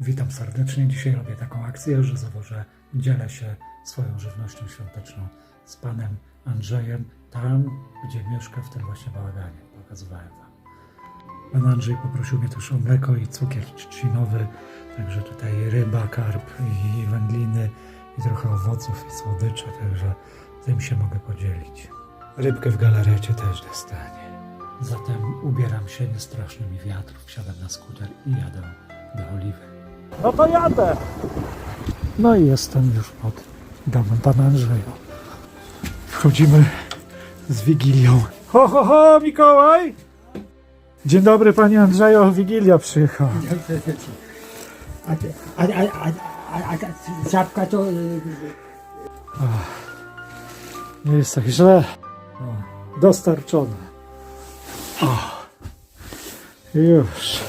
Witam serdecznie. Dzisiaj robię taką akcję, że zawożę, dzielę się swoją żywnością świąteczną z panem Andrzejem, tam gdzie mieszka w tym właśnie bałaganie. Pokazywałem wam. Pan Andrzej poprosił mnie też o mleko i cukier trzcinowy, także tutaj ryba, karp i wędliny i trochę owoców i słodycze, także tym się mogę podzielić. Rybkę w galarecie też dostanie. Zatem ubieram się, nie straszny mi wiatr, wsiadam na skuter i jadę do Oliwy. No to jadę! No i jestem już pod domem pana Andrzeja. Wchodzimy z Wigilią. Ho, ho, ho, Mikołaj! Dzień dobry, panie Andrzeju, Wigilia przyjechała. A, a, a, a, a, a ta czapka to... y, Nie jest tak źle. O, dostarczone. O, już.